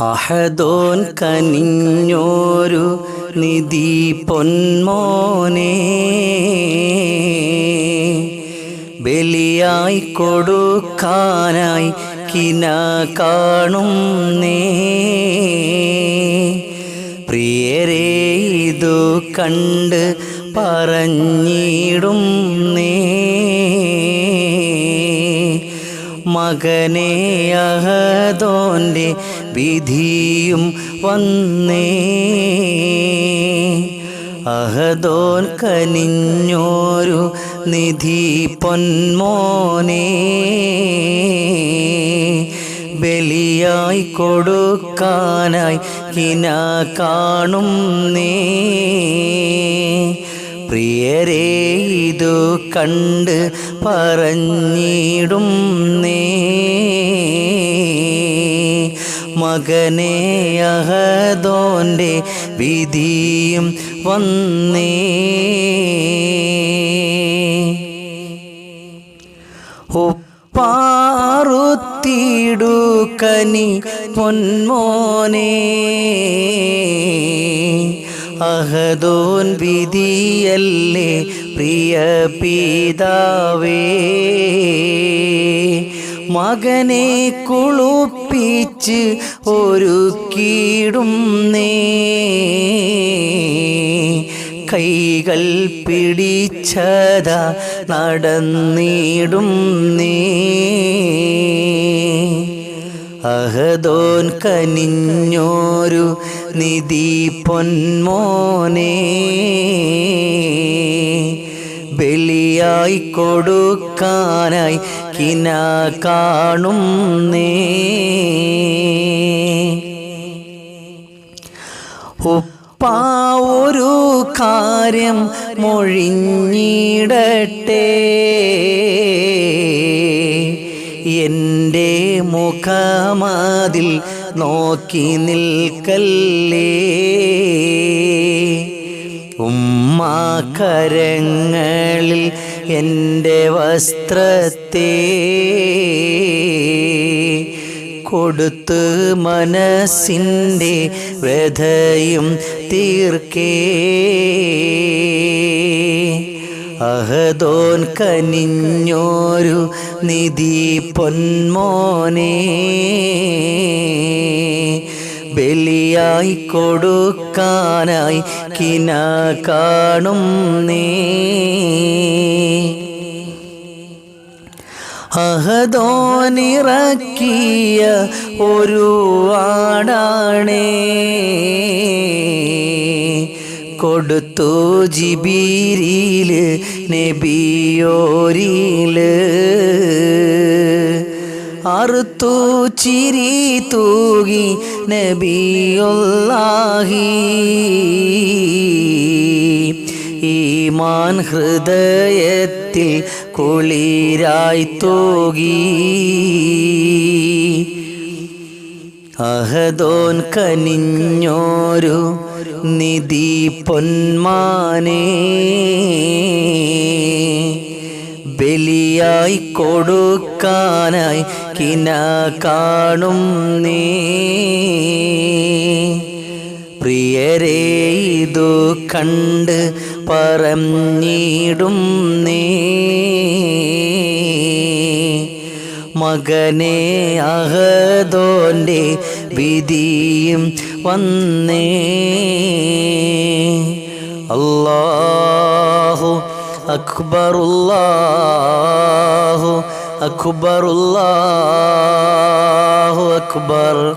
അഹദോൻ കനിഞ്ഞോരു നിധി പൊന്മോനെ. ബലിയായി കൊടുക്കാനായി കിന കാണും പ്രിയരെ ഇതു കണ്ട് പറഞ്ഞിടും നേ. മകനെ അഹദോന്റെ വിധിയും വന്നേ. അഹദോൻ കനിഞ്ഞോരു നിധി പൊന്മോനെ. ബലിയായി കൊടുക്കാനായി കിന കാണും നീ. പ്രിയരേ ഇതു കണ്ട് പറഞ്ഞിടും നേ. മകനെ അഹദോന്റെ വിധിയും വന്നേ. കനി പൊന്മോനെ. അഹദോൻ വിധിയല്ലേ പ്രിയ പിതാവേ. മകനെ കുളുപ്പിച്ച് ഒരു കീടും നീ. കൈകൾ പിടിച്ചത നടന്നിടും നീ. അഹദോൻ കനിഞ്ഞോരു നിധി പൊന്മോനെ. ബലിയായി കൊടുക്കാനായി കിന കാണും നേ. കാര്യം മൊഴിഞ്ഞിടട്ടെ. എന്റെ മുഖമാതിൽ നോക്കി നിൽക്കല്ലേ. ഉമ്മാക്കരങ്ങളിൽ എന്റെ വസ്ത്രത്തെ കൊടുത്ത് മനസ്സിന്റെ വ്യഥയും തീർക്കേ. അഹദോൻ കനിഞ്ഞോരു നിധി പൊന്മോനെ. ബലിയായി കൊടുക്കാനായി കിന കാണും നേ. അഹദോനിറക്കിയ ഒരു ആടാണേ. കൊടുത്തു ജിബീരിയിൽ നബിയോരിൽ അറുത്തു ചിരി തൂകി നബിയൊല്ലാഹി ഈമാൻ ഹൃദയത്തിൽ കുളിരായി തോകി. അഹദോൻ കനിഞ്ഞോരു നിധി പൊന്മാനേ. ബലിയായി കൊടുക്കാനായി കിന കാണും നേ. പ്രിയരെ ഇതു കണ്ട് പറഞ്ഞിടും നീ. മകനെ അഹദോന്റെ വിധിയും വന്നേ. അല്ലാഹു അക്ബറുല്ലാഹു അക്ബറുല്ലാഹു അക്ബർ.